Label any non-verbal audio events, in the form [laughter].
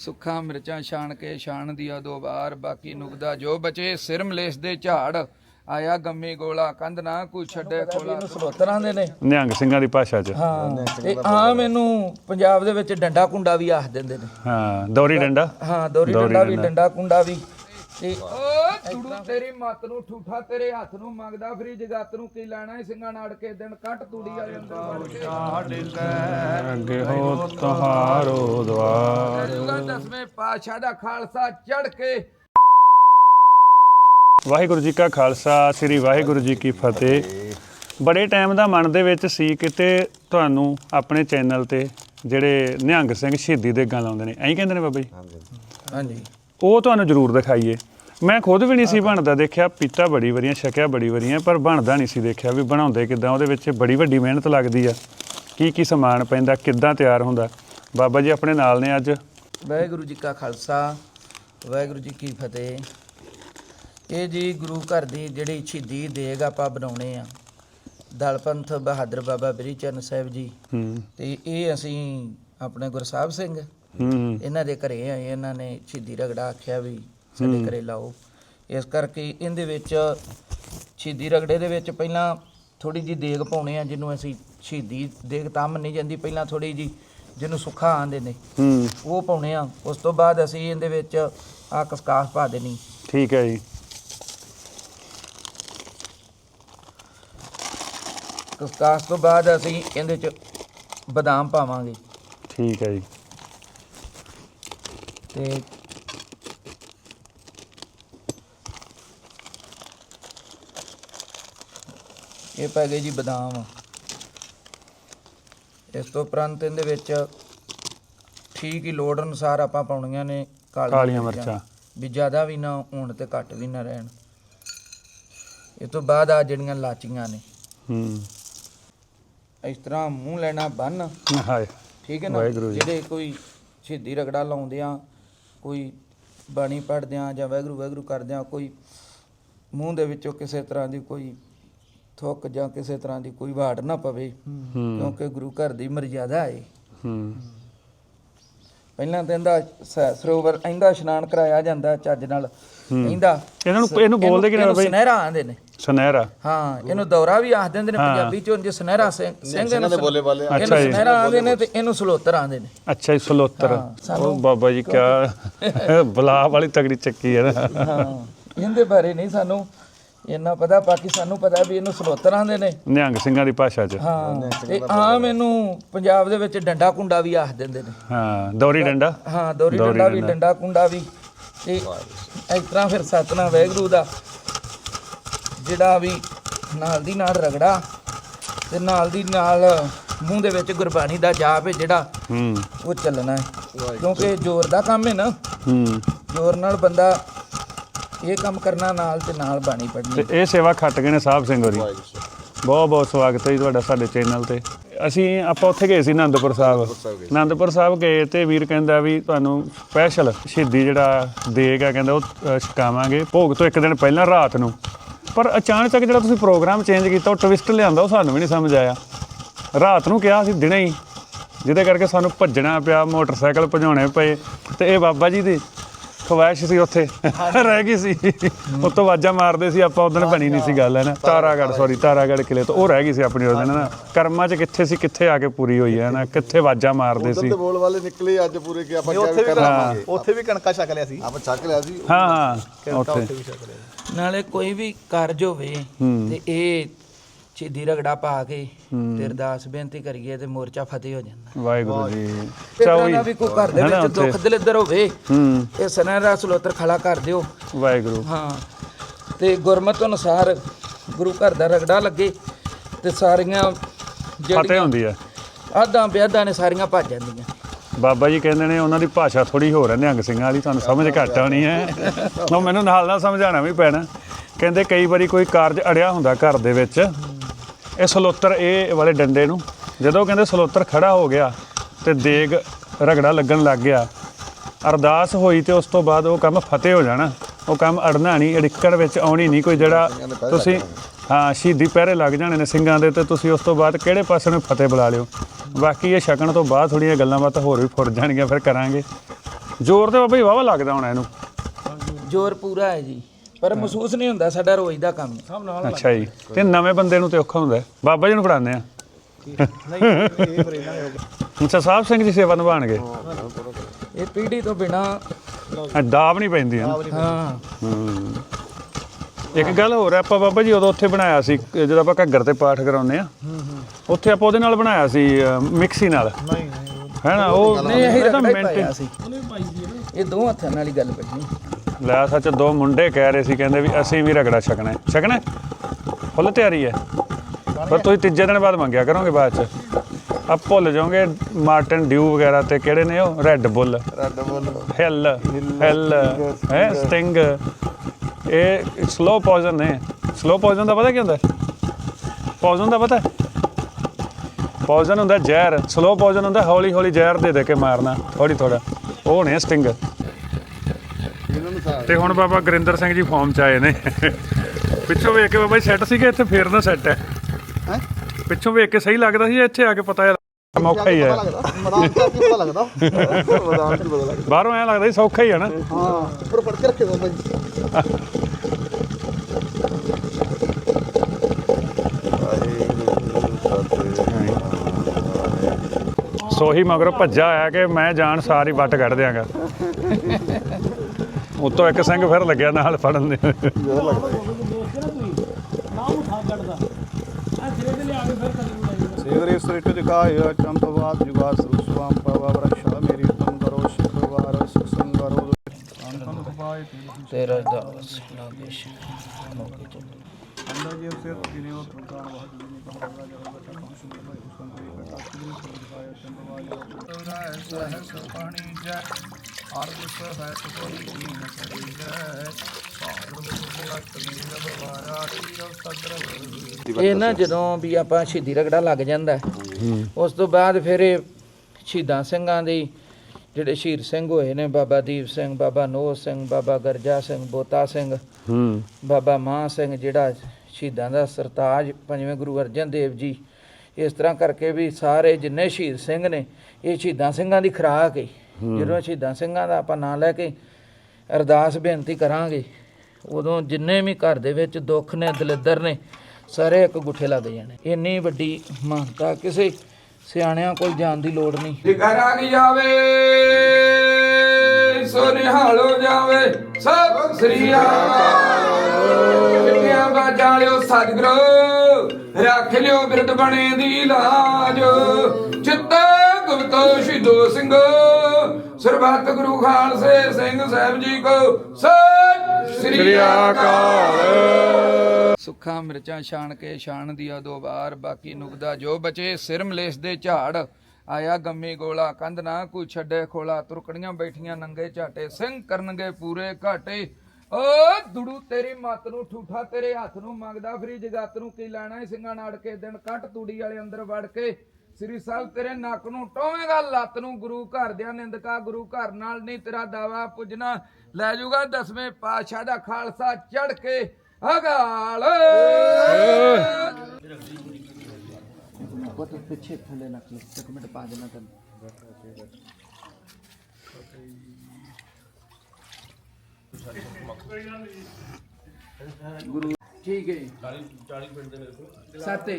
ਸੁੱਖਾਂ ਮਿਰਚਾਂ ਛਾਣ ਕੇ ਛਾਣ ਦਿਆ ਦੋ ਵਾਰ ਬਾਕੀ ਨੁਕਦਾ ਜੋ ਬਚੇ ਸਿਰ ਮਲੇਸ ਦੇ ਝਾੜ। ਆਇਆ ਗੰਮੀ ਗੋਲਾ ਕੰਧ ਨਾ ਕੋਈ ਛੱਡੇ ਕੋਲਾ ਸਰੋਤਰਾਂ ਦੇ ਨੇ। ਨਿਹੰਗ ਸਿੰਘਾਂ ਦੀ ਭਾਸ਼ਾ 'ਚ। ਹਾਂ ਤੇ ਆਮ ਇਹਨੂੰ ਪੰਜਾਬ ਦੇ ਵਿੱਚ ਡੰਡਾ ਕੁੰਡਾ ਵੀ ਆਖ ਦਿੰਦੇ ਨੇ। ਹਾਂ ਦੌਰੀ ਡੰਡਾ? ਹਾਂ ਦੋਰੀ ਦੋਹਰੀ ਡੰਡਾ ਵੀ ਡੰਡਾ। ਡੰਡਾ ਕੁੰਡਾ ਵੀ। ਤੇ ਤੁੜੂ ਤੇਰੀ ਮੱਤ ਨੂੰ ਠੂਠਾ ਤੇਰੇ ਹੱਥ ਨੂੰ ਮੰਗਦਾ ਫਰੀ ਜਗਤ ਨੂੰ ਕੀ ਲੈਣਾ ਏ? ਸਿੰਘਾਂ ਨਾਲ ਕੇ ਦਿਨ ਕੱਟ ਤੂੜੀ ਵਾਲੇ ਅੰਦਰ ਵੜ ਕੇ। ਅੱਗੇ ਹੋ ਤੁਹਾਰੋ ਦਵਾਰ। ਜੁਗਾ ਦਸਵੇਂ ਪਾਤਸ਼ਾਹ ਦਾ ਖਾਲਸਾ ਚੜ ਕੇ। ਵਾਹਿਗੁਰੂ ਜੀ ਕਾ ਖਾਲਸਾ ਸ੍ਰੀ ਵਾਹਿਗੁਰੂ ਜੀ ਕੀ ਫਤਿਹ। ਬੜੇ ਟਾਈਮ ਦਾ ਮਨ ਦੇ ਵਿੱਚ ਸੀ ਕਿਤੇ ਤੁਹਾਨੂੰ ਆਪਣੇ ਚੈਨਲ ਤੇ ਜਿਹੜੇ ਨਿਹੰਗ ਸਿੰਘ ਸ਼ਹੀਦੀ ਦੇ ਗਾਂ ਲਾਉਂਦੇ ਨੇ ਐਂ ਕਹਿੰਦੇ ਨੇ ਬਾਬਾ ਜੀ? ਹਾਂਜੀ। ਉਹ ਤੁਹਾਨੂੰ ਜ਼ਰੂਰ ਦਿਖਾਈਏ। ਮੈਂ ਖੁਦ ਵੀ ਨਹੀਂ ਸੀ ਬਣਦਾ ਦੇਖਿਆ ਪੀਤਾ ਬੜੀ ਵਾਰੀਆਂ ਛਕਿਆ ਬੜੀ ਵਾਰੀਆਂ ਪਰ ਬਣਦਾ ਨਹੀਂ ਸੀ ਦੇਖਿਆ ਵੀ ਬਣਾਉਂਦੇ ਕਿਦਾਂ ਉਹਦੇ ਵਿੱਚ ਬੜੀ ਵੱਡੀ ਮਿਹਨਤ ਲੱਗਦੀ ਆ। ਕੀ ਕੀ ਸਮਾਨ ਪੈਂਦਾ ਕਿੱਦਾਂ ਤਿਆਰ ਹੁੰਦਾ। ਬਾਬਾ ਜੀ ਆਪਣੇ ਨਾਲ ਨੇ ਅੱਜ। ਵਾਹਿਗੁਰੂ ਜੀ ਕਾ ਖਾਲਸਾ ਵਾਹਿਗੁਰੂ ਜੀ ਕੀ ਫਤਿਹ। ਇਹ ਜੀ ਗੁਰੂ ਘਰ ਦੀ ਜਿਹੜੀ ਸ਼ਹੀਦੀ ਦੇਗ ਆਪਾਂ ਬਣਾਉਣੇ ਆ ਦਲਪੰਥ ਬਹਾਦਰ ਬਾਬਾ ਬ੍ਰਿਚਰਨ ਸਾਹਿਬ ਜੀ। ਹੂੰ। ਤੇ ਇਹ ਅਸੀਂ ਆਪਣੇ ਗੁਰਸਾਹਿਬ ਸਿੰਘ ਹੂੰ ਇਹਨਾਂ ਦੇ ਘਰੇ ਆਏ ਇਹਨਾਂ ਨੇ ਸ਼ਹੀਦੀ ਰਗੜਾ ਆਖਿਆ ਵੀ ਸਾਡੇ ਘਰੇ ਲਾਓ ਇਸ ਕਰਕੇ ਇਹਦੇ ਵਿੱਚ ਸ਼ਹੀਦੀ ਰਗੜੇ ਦੇ ਵਿੱਚ ਪਹਿਲਾਂ ਥੋੜੀ ਜੀ ਦੇਗ ਪਾਉਣੇ ਆ ਜਿਹਨੂੰ ਅਸੀਂ ਸ਼ਹੀਦੀ ਦੇਗ ਤਾਂ ਮੰਨੀ ਜਾਂਦੀ ਪਹਿਲਾਂ ਥੋੜੀ ਜੀ ਜਿਹਨੂੰ ਸੁੱਖਾ ਆਂਦੇ ਨੇ ਹੂੰ। ਉਹ ਪਾਉਣੇ ਆ। ਉਸ ਤੋਂ ਬਾਅਦ ਅਸੀਂ ਇਹਦੇ ਵਿੱਚ ਆ ਕਸਕਾਸ ਪਾ ਦੇਣੀ। ਠੀਕ ਹੈ ਜੀ। ਕਸਕਾਸ ਤੋਂ ਬਾਅਦ ਅਸੀਂ ਇਹਦੇ ਚ ਬਦਾਮ ਪਾਵਾਂਗੇ। ਠੀਕ ਹੈ ਜੀ। ਤੇ ਇਹ ਪੈ ਗਏ ਜੀ ਬਦਾਮ। ਇਸ ਤੋਂ ਉਪਰੰਤ ਇਹਦੇ ਵਿੱਚ ਠੀਕ ਹੀ ਲੋੜ ਅਨੁਸਾਰ ਆਪਾਂ ਪਾਉਣੀਆਂ ਨੇ ਕਾਲੀਆਂ ਮਿਰਚਾਂ। ਵੀ ਜ਼ਿਆਦਾ ਵੀ ਨਾ ਹੋਣ ਤੇ ਘੱਟ ਵੀ ਨਾ ਰਹਿਣ। ਇਹ ਤੋਂ ਬਾਅਦ ਆ ਜਿਹੜੀਆਂ ਲਾਚੀਆਂ ਨੇ। ਹੂੰ। ਇਸ ਤਰ੍ਹਾਂ ਮੂੰਹ ਲੈਣਾ ਬੰਨ। ਹਾਏ। ਠੀਕ ਹੈ ਨਾ। ਜਿਹੜੇ ਕੋਈ ਸ਼ਹੀਦੀ ਰਗੜਾ ਲਾਉਂਦੇ ਆ ਕੋਈ ਬਾਣੀ ਪੜ੍ਹਦੇ ਆ ਜਾਂ ਵਾਹਿਗੁਰੂ ਵਾਹਿਗੁਰੂ ਕਰਦੇ ਆ ਕੋਈ ਮੂੰਹ ਦੇ ਵਿੱਚੋਂ ਕਿਸੇ ਤਰ੍ਹਾਂ ਦੀ ਕੋਈ ਥੁੱਕ ਜਾਂ ਕਿਸੇ ਤਰ੍ਹਾਂ ਦੀ ਕੋਈ ਵਾੜ ਨਾ ਪਵੇ ਕਿਉਂਕਿ ਗੁਰੂ ਘਰ ਦੀ ਮਰਜ਼ਾਦਾ ਹੈ ਹੂੰ। ਪਹਿਲਾਂ ਤਾਂ ਇਹਦਾ ਸਰੋਵਰ ਇਹਦਾ ਇਸ਼ਨਾਨ ਕਰਾਇਆ ਜਾਂਦਾ ਚੱਜ ਨਾਲ। ਇਹਦਾ ਇਹਨਾਂ ਨੂੰ ਇਹਨੂੰ ਬੋਲਦੇ ਕਿ ਨਾ ਇਹਨੂੰ ਬਾਈ? ਸੁਨਹਿਰਾ ਆਂਦੇ ਨੇ। ਸੁਨਹਿਰਾ। ਹਾਂ ਇਹਨੂੰ ਦੌਰਾ ਵੀ ਆਖ ਦਿੰਦੇ ਨੇ। ਪੰਜਾਬੀ ਚ ਜੇ ਸੁਨਹਿਰਾ ਸਿੰਘ ਇਹਨੂੰ ਬੋਲੇ ਵਾਲੇ ਅੱਛਾ ਜੀ। ਸੁਨਹਿਰਾ ਆਂਦੇ ਨੇ ਤੇ ਇਹਨੂੰ ਸਲੋਤਰ ਆਂਦੇ ਨੇ। ਅੱਛਾ ਜੀ ਸਲੋਤਰ। ਉਹ ਬਾਬਾ ਜੀ ਕਿਆ [laughs] ਬਲਾ ਵਾਲੀ ਤਗੜੀ ਚੱਕੀ ਹੈ ਨਾ। ਹਾਂ ਇਹਦੇ ਬਾਰੇ ਨਹੀਂ ਸਾਨੂੰ ਇੰਨਾ ਪਤਾ ਬਾਕੀ ਸਾਨੂੰ ਪਤਾ ਵੀ ਇਹਨੂੰ ਸਲੋਤਰ ਆਂਦੇ ਨੇ। ਨਿਹੰਗ ਸਿੰਘਾਂ ਦੀ ਭਾਸ਼ਾ 'ਚ। ਹਾਂ ਤੇ ਆਮ ਇਹਨੂੰ ਪੰਜਾਬ ਦੇ ਵਿੱਚ ਡੰਡਾ ਕੁੰਡਾ ਵੀ ਆਖ ਦਿੰਦੇ ਨੇ। ਹਾਂ ਦੌਰੀ ਡੰਡਾ? ਹਾਂ ਦੋਰੀ ਡੰਡਾ ਵੀ। ਡੰਡਾ। ਕੁੰਡਾ ਵੀ। ਤੇ ਇਸ ਤਰ੍ਹਾਂ ਫਿਰ ਸਤਨਾ ਵੈਗਰੂ ਦਾ ਜਿਹੜਾ ਵੀ ਨਾਲ ਦੀ ਨਾਲ ਰਗੜਾ ਤੇ ਨਾਲ ਦੀ ਨਾਲ ਮੂੰਹ ਦੇ ਵਿੱਚ ਗੁਰਬਾਣੀ ਦਾ ਜਾਪ ਹੈ ਜਿਹੜਾ ਹੂੰ। ਉਹ ਚੱਲਣਾ ਹੈ। ਕਿਉਂਕਿ ਜ਼ੋਰ ਦਾ ਕੰਮ ਹੈ ਨਾ। ਹੂੰ। ਜ਼ੋਰ ਨਾਲ ਬੰਦਾ ਇਹ ਕੰਮ ਕਰਨਾ ਨਾਲ ਤੇ ਨਾਲ ਬਾਣੀ ਪੜਨੀ ਤੇ ਇਹ ਸੇਵਾ ਖੱਟ ਗਏ ਨੇ ਸਾਹਿਬ ਸਿੰਘ ਹੋਰੀ। ਬਹੁਤ ਬਹੁਤ ਸਵਾਗਤ ਹੈ ਜੀ ਤੁਹਾਡਾ ਸਾਡੇ ਚੈਨਲ ਤੇ। ਅਸੀਂ ਆਪਾਂ ਉੱਥੇ ਗਏ ਸੀ ਆਨੰਦਪੁਰ ਸਾਹਿਬ। ਆਨੰਦਪੁਰ ਸਾਹਿਬ ਗਏ ਤੇ ਵੀਰ ਕਹਿੰਦਾ ਵੀ ਤੁਹਾਨੂੰ ਸਪੈਸ਼ਲ ਸ਼ਹੀਦੀ ਜਿਹੜਾ ਦੇਗ ਆ ਕਹਿੰਦਾ ਉਹ ਛਕਾਵਾਂਗੇ। ਭੋਗ ਤੋਂ ਇੱਕ ਦਿਨ ਪਹਿਲਾਂ ਰਾਤ ਨੂੰ। ਪਰ ਅਚਾਨਕ ਜਿਹੜਾ ਤੁਸੀਂ ਪ੍ਰੋਗਰਾਮ ਚੇਂਜ ਕੀਤਾ ਉਹ ਟਵਿਸਟ ਲਿਆਂਦਾ ਉਹ ਸਾਨੂੰ ਵੀ ਨਹੀਂ ਸਮਝ ਆਇਆ। ਰਾਤ ਨੂੰ ਕਿਹਾ ਸੀ ਦਿਨੇ ਹੀ। ਜਿਹਦੇ ਕਰਕੇ ਸਾਨੂੰ ਭੱਜਣਾ ਪਿਆ ਮੋਟਰਸਾਈਕਲ ਭਜਾਉਣੇ ਪਏ। ਤੇ ਇਹ ਬਾਬਾ ਜੀ ਦੀ ਖਵਾਇਸ਼ ਸੀ ਉੱਥੇ। ਰਹਿ ਗਈ ਸੀ। ਉੱਤੋਂ ਆਵਾਜ਼ਾਂ ਮਾਰਦੇ ਸੀ ਆਪਾਂ ਉਦੋਂ ਬਣੀ ਨਹੀਂ ਸੀ ਗੱਲ ਹੈ ਨਾ ਤਾਰਾਗੜ ਸੌਰੀ ਤਾਰਾਗੜ ਕਿਲੇ ਤੋਂ। ਉਹ ਰਹਿ ਗਈ ਸੀ ਆਪਣੀ ਉਹਦੇ ਨਾ ਕਰਮਾਂ 'ਚ ਕਿੱਥੇ ਸੀ ਕਿੱਥੇ ਆ ਕੇ ਪੂਰੀ ਹੋਈ ਹੈ ਨਾ ਕਿੱਥੇ ਆਵਾਜ਼ਾਂ ਮਾਰਦੇ ਸੀ। ਤੇ ਬੋਲ ਵਾਲੇ ਨਿਕਲੇ ਅੱਜ ਪੂਰੇ ਕਿ ਆਪਾਂ ਕਿਆ ਕਰਾਂਗੇ। ਉੱਥੇ ਵੀ ਕਣਕਾ ਛਕ ਲਿਆ ਸੀ। ਆਪਾਂ ਚੱਕ ਲਿਆ ਸੀ। ਹਾਂ ਹਾਂ। ਉੱਥੇ ਉੱਥੇ। ਵੀ ਛਕ ਲਿਆ ਨਾਲੇ ਕੋਈ ਵੀ ਕਾਰਜ ਹੋਵੇ ਤੇ ਇਹ ਛਿੱਦੀ ਰਗੜਾ ਪਾ ਕੇ ਤੇ ਅਰਦਾਸ ਬੇਨਤੀ ਕਰੀਏ ਤੇ ਮੋਰਚਾ ਫਤਿਹ ਹੋ ਜਾਂਦਾ। ਵਾਹਿਗੁਰੂ ਜੀ। ਚਾਹੀ ਨਾ ਵੀ ਕੋਈ ਘਰ ਦੇ ਵਿੱਚ। ਦੁੱਖ ਦਲਿੱਦਰ ਹੋਵੇ ਹੂੰ। ਇਹ ਸਨਹਿਰਾ ਸਲੋਤਰ ਖੜਾ ਕਰ ਦਿਓ। ਵਾਹਿਗੁਰੂ। ਹਾਂ। ਤੇ ਗੁਰਮਤਿ ਅਨੁਸਾਰ ਗੁਰੂ ਘਰ ਦਾ ਰਗੜਾ ਲੱਗੇ ਤੇ ਸਾਰੀਆਂ ਫਤਿਹ ਹੁੰਦੀ ਹੈ ਆਦਾਂ ਵਿਆਦਾਂ ਨੇ ਸਾਰੀਆਂ ਭੱਜ ਜਾਂਦੀਆਂ। ਬਾਬਾ ਜੀ ਕਹਿੰਦੇ ਨੇ ਉਹਨਾਂ ਦੀ ਭਾਸ਼ਾ ਥੋੜੀ ਹੋਰ ਹੈ ਨਿਹੰਗ ਸਿੰਘਾਂ ਵਾਲੀ ਤੁਹਾਨੂੰ ਸਮਝ ਘੱਟ ਆਉਣੀ ਹੈ। ਉਹ ਮੈਨੂੰ ਨਾਲ ਨਾਲ ਸਮਝਾਉਣਾ ਵੀ ਪੈਣਾ। ਕਹਿੰਦੇ ਕਈ ਵਾਰੀ ਕੋਈ ਕਾਰਜ ਅੜਿਆ ਹੁੰਦਾ ਘਰ ਦੇ ਵਿੱਚ ਇਹ ਸਲੋਤਰ ਇਹ ਵਾਲੇ ਡੰਡੇ ਨੂੰ ਜਦੋਂ ਕਹਿੰਦੇ ਸਲੋਤਰ ਖੜਾ ਹੋ ਗਿਆ ਤੇ ਦੇਗ ਰਗੜਾ ਲੱਗਣ ਲੱਗ ਗਿਆ ਅਰਦਾਸ ਹੋਈ ਤੇ ਉਸ ਤੋਂ ਬਾਅਦ ਉਹ ਕੰਮ ਫਤਿਹ ਹੋ ਜਾਣਾ। ਉਹ ਕੰਮ ਅੜਨਾ ਨਹੀਂ ਅੜਿੱਕੜ ਵਿੱਚ ਆਉਣੀ ਨਹੀਂ ਕੋਈ ਜਿਹੜਾ ਤੁਸੀਂ ਹਾਂ ਸ਼ਹੀਦੀ ਪਹਿਰੇ ਲੱਗ ਜਾਣੇ ਨੇ ਸਿੰਘਾਂ ਦੇ ਤੇ ਤੁਸੀਂ ਉਸ ਤੋਂ ਬਾਅਦ ਕਿਹੜੇ ਪਾਸੇ ਨੂੰ ਫਤਿਹ ਬੁਲਾ ਲਿਓ। ਬਾਕੀ ਇਹ ਛਕਣ ਤੋਂ ਬਾਅਦ ਥੋੜੀਆਂ ਗੱਲਾਂ ਬਾਤਾਂ ਹੋਰ ਵੀ ਫੁਰ ਜਾਣਗੀਆਂ ਫਿਰ ਕਰਾਂਗੇ। ਜ਼ੋਰ ਤੇ ਬਾਬਾ ਜੀ ਵਾਵਾ ਲੱਗਦਾ ਹੋਣਾ ਇਹਨੂੰ। ਜ਼ੋਰ ਪੂਰਾ ਹੈ ਜੀ। ਪਰ ਮਹਿਸੂਸ ਨਹੀਂ ਹੁੰਦਾ ਸਾਡਾ ਰੋਜ਼ ਦਾ ਕੰਮ। ਹੈ। ਅੱਛਾ ਜੀ। ਤੇ ਨਵੇਂ ਬੰਦੇ ਨੂੰ ਤੇ ਔਖਾ ਹੁੰਦਾ ਹੈ। ਬਾਬਾ ਜੀ ਨੂੰ ਫੜਾਉਂਦੇ ਆ। ਨਹੀਂ ਇਹ ਫਿਰ ਇਹਨਾਂ ਨੇ ਹੋ ਗਿਆ ਅੱਛਾ ਸਾਹਿਬ ਸਿੰਘ ਜੀ ਸੇਵਾ ਨਿਭਾਣਗੇ ਇਹ ਪੀੜ੍ਹੀ ਤੋਂ ਬਿਨਾ ਦਾਬ ਨਹੀਂ ਪੈਂਦੀ ਹੈ ਨਾ ਹਾਂ। ਹੂੰ। ਇੱਕ ਗੱਲ ਹੋਰ ਹੈ ਆਪਾਂ ਬਾਬਾ ਜੀ ਉਦੋਂ ਉੱਥੇ ਬਣਾਇਆ ਸੀ ਜਦੋਂ ਆਪਾਂ ਘੱਗਰ ਤੇ ਪਾਠ ਕਰਾਉਂਦੇ ਆ। ਉੱਥੇ ਆਪਾਂ ਉਹਦੇ ਨਾਲ ਬਣਾਇਆ ਸੀ ਮਿਕਸੀ ਨਾਲ। ਨਹੀਂ ਨਹੀਂ ਹੈ ਨਾ ਉਹ ਨਹੀਂ ਇਹ ਇਹ ਤਾਂ ਮਿੰਟ ਇਹ ਦੋ ਹੱਥਾਂ ਨਾਲ ਹੀ ਗੱਲ ਪੜਨੀ ਲੈ ਸੱਚ ਦੋ ਮੁੰਡੇ ਕਹਿ ਰਹੇ ਸੀ ਕਹਿੰਦੇ ਵੀ ਅਸੀਂ ਵੀ ਰਗੜਾ ਛਕਣਾ ਹੈ। ਛਕਣਾ ਹੈ? ਫੁੱਲ ਤਿਆਰੀ ਹੈ। ਪਰ ਤੁਸੀਂ ਤੀਜੇ ਦਿਨ ਬਾਅਦ ਮੰਗਿਆ ਕਰੋਗੇ ਬਾਅਦ ਚ। ਆ ਭੁੱਲ ਜਾਓਗੇ ਮਾਰਟਨ ਡਿਊ ਵਗੈਰਾ ਤੇ ਕਿਹੜੇ ਨੇ ਉਹ? Red Bull. Red Bull. ਹਿੱਲ ਹਿੱਲ ਹੈ ਸਟਿੰਗ। ਇਹ ਸਲੋ ਪੋਇਜ਼ਨ ਨੇ। ਸਲੋ ਪੋਇਜ਼ਨ ਦਾ ਪਤਾ ਕੀ ਹੁੰਦਾ? ਪੋਇਜ਼ਨ ਦਾ ਪਤਾ? ਪੋਇਜ਼ਨ ਹੁੰਦਾ ਜ਼ਹਿਰ। ਸਲੋ ਪੋਇਜ਼ਨ ਹੁੰਦਾ ਹੌਲੀ ਹੌਲੀ ਜ਼ਹਿਰ ਦੇ ਦੇ ਕੇ ਮਾਰਨਾ। ਥੋੜੀ ਥੋੜਾ ਉਹ ਨੇ ਸਟਿੰਗ। ਤੇ ਹੁਣ ਬਾਬਾ ਗੁਰਿੰਦਰ ਸਿੰਘ ਜੀ ਫਾਰਮ ਚ ਆਏ ਨੇ। ਪਿੱਛੋਂ ਵੇਖ ਕੇ ਬਾਬਾ ਜੀ ਸੈੱਟ ਸੀਗੇ ਇੱਥੇ ਫੇਰ ਨਾ ਸੈੱਟ ਹੈ। ਹੈ? ਪਿੱਛੋਂ ਵੇਖ ਕੇ ਸਹੀ ਲੱਗਦਾ ਸੀ ਇੱਥੇ ਆ ਕੇ ਪਤਾ ਹੈ ਮੌਕਾ ਹੀ ਹੈ। ਮਦਾਨ ਦਾ ਕੀ ਪਤਾ ਲੱਗਦਾ। ਮੈਦਾਨ 'ਚ ਬਦਲ ਲੱਗ ਬਾਹਰੋਂ ਐ ਲੱਗਦਾ ਸੀ ਸੌਖਾ ਹੀ ਹੈ ਨਾ। ਹਾਂ ਉੱਪਰ ਫੜ ਕੇ ਰੱਖੇ ਬਾਬਾ ਜੀ। ਸੋਹੀ ਮਗਰੋਂ ਭੱਜਾ ਆਇਆ ਕਿ ਮੈਂ ਜਾਨ ਸਾਰੀ ਵੱਟ ਕੱਢ ਦਿਆਂਗਾ। ਉਤੋਂ ਇੱਕ ਸਿੰਘ ਫਿਰ ਲੱਗਿਆ ਨਾਲ ਫੜਨ ਦੇ। ਸੇਵਰੇ ਸ੍ਰਿਟ ਦਿਖਾਇ ਚੰਪਵਾਦ ਜੁਗਾ ਸੁਸਵਾਮ ਪਵਾ ਵਰਸ਼ਾ ਮੇਰੀ ਤਮ ਕਰੋ ਸ਼ਿਖਵਾਰ ਸੁਖ ਸੰਗਰੋ ਅੰਤਨ ਖਪਾਇ ਤੇਰਾ ਦਾਸ ਨਾਗੇਸ਼ ਅੰਦਰ ਜੀ ਸੇ ਜਿਨੇ ਉਹ ਪ੍ਰਕਾਰ ਵਾਹ ਜਿਨੇ ਕਮ ਰਗਾ ਜਗਾ ਬਟਾ ਸੁਨ ਭਾਈ ਉਸ ਕੰਦੇ ਕਟਾ ਸ੍ਰਿਟ ਦਿਖਾਇ ਚੰਪਵਾਦ ਤੇਰਾ ਸਹਿ ਪਾਣੀ ਜੈ। ਇਹ ਨਾ ਜਦੋਂ ਵੀ ਆਪਾਂ ਸ਼ਹੀਦੀ ਰਗੜਾ ਲੱਗ ਜਾਂਦਾ ਉਸ ਤੋਂ ਬਾਅਦ ਫਿਰ ਇਹ ਸ਼ਹੀਦਾਂ ਸਿੰਘਾਂ ਦੀ ਜਿਹੜੇ ਸ਼ਹੀਦ ਸਿੰਘ ਹੋਏ ਨੇ ਬਾਬਾ ਦੀਪ ਸਿੰਘ ਬਾਬਾ ਨੋਹ ਸਿੰਘ ਬਾਬਾ ਗਰਜਾ ਸਿੰਘ ਬੋਤਾ ਸਿੰਘ ਹੂੰ। ਬਾਬਾ ਮਾਹ ਸਿੰਘ ਜਿਹੜਾ ਸ਼ਹੀਦਾਂ ਦਾ ਸਰਤਾਜ ਪੰਜਵੇਂ ਗੁਰੂ ਅਰਜਨ ਦੇਵ ਜੀ ਇਸ ਤਰ੍ਹਾਂ ਕਰਕੇ ਵੀ ਸਾਰੇ ਜਿੰਨੇ ਸ਼ਹੀਦ ਸਿੰਘ ਨੇ ਇਹ ਸ਼ਹੀਦਾਂ ਸਿੰਘਾਂ ਦੀ ਖੁਰਾਕ ਹੈ ਜਦੋਂ ਸ਼ਹੀਦਾਂ ਸਿੰਘਾਂ ਦਾ ਆਪਾਂ ਨਾਂ ਲੈ ਕੇ ਅਰਦਾਸ ਬੇਨਤੀ ਕਰਾਂਗੇ, ਉਦੋਂ ਜਿੰਨੇ ਵੀ ਘਰ ਦੇ ਵਿੱਚ ਦੁੱਖ ਨੇ, ਦਲਿੱਦਰ ਨੇ, ਸਾਰੇ ਇੱਕ ਗੁੱਠੇ ਲੱਗ ਜਾਣੇ। ਇੰਨੀ ਵੱਡੀ ਮਹਾਨਤਾ ਕਿਸੇ ਸਿਆਣਿਆਂ ਕੋਲ ਜਾਣ ਦੀ ਲੋੜ ਨਹੀਂ। ਟਿਕਾਣਾ ਕੀ ਜਾਵੇ, ਸੋ ਨਿਹਾਲੋ ਜਾਵੇ, ਸਭ ਸ੍ਰੀ ਅਕਾਲ। ਚਿੱਟੀਆਂ ਬਾਜਾਂ ਲਿਓ ਸਤਿਗੁਰੂ, ਰੱਖ ਲਿਓ ਬਿਰਦ ਬਣੇ ਦੀ ਲਾਜੋ ਸਰਬੱਤ ਗੁਰੂ ਖਾਲਸੇ ਸਿੰਘ ਸਾਹਿਬ ਜੀ ਕੋ ਸਤਿ ਸ੍ਰੀ ਅਕਾਲ। ਸੁੱਖਾਂ ਮਿਰਚਾਂ ਛਾਣ ਕੇ ਛਾਣ ਦਿਆ ਦੋ ਵਾਰ ਬਾਕੀ ਨੁਕਦਾ ਜੋ ਬਚੇ ਸਿਰ ਮਲੇਸ ਦੇ ਝਾੜ। ਆਇਆ ਗੰਮੀ ਗੋਲਾ ਕੰਧ ਨਾ ਕੋਈ ਛੱਡੇ ਖੋਲਾ ਤੁਰਕੜੀਆਂ ਬੈਠੀਆਂ ਨੰਗੇ ਝਾਟੇ ਸਿੰਘ ਕਰਨਗੇ ਪੂਰੇ ਘਾਟੇ। ਓ ਦੁੜੂ ਤੇਰੀ ਮੱਤ ਨੂੰ ਠੂਠਾ ਤੇਰੇ ਹੱਥ ਨੂੰ ਮੰਗਦਾ ਫਰੀ ਜਗਤ ਨੂੰ ਕੀ ਲੈਣਾ ਸਿੰਘਾਂ ਨਾਲ ਕੇ ਦਿਨ ਕੱਟ ਤੂੜੀ ਵਾਲੇ ਅੰਦਰ ਵੜ ਕੇ। ਸ੍ਰੀ ਸਾਹਿਬ ਤੇਰੇ ਨੱਕ ਨੂੰ ਟੋਵੇਂਗਾ ਲੱਤ ਨੂੰ ਗੁਰੂ ਘਰ ਦਿਆਂ ਨਿੰਦਕਾ ਗੁਰੂ ਘਰ ਨਾਲ ਨਹੀਂ ਤੇਰਾ ਦਾਵਾ ਪੁੱਜਣਾ। ਲੈ ਜਾਊਗਾ ਦਸਵੇਂ ਪਾਤਸ਼ਾਹ ਦਾ ਖਾਲਸਾ ਚੜ ਕੇ ਅਗਾਲ। ਬਹੁਤ ਪਿੱਛੇ ਥੱਲੇ ਨਾ ਇੱਕ ਮਿੰਟ ਪਾ ਦੇਣਾ ਤੈਨੂੰ। ਗੁਰੂ ਠੀਕ ਹੈ 40 40 ਪਿੰਡ ਦੇ ਮੇਰੇ ਕੋਲ। 7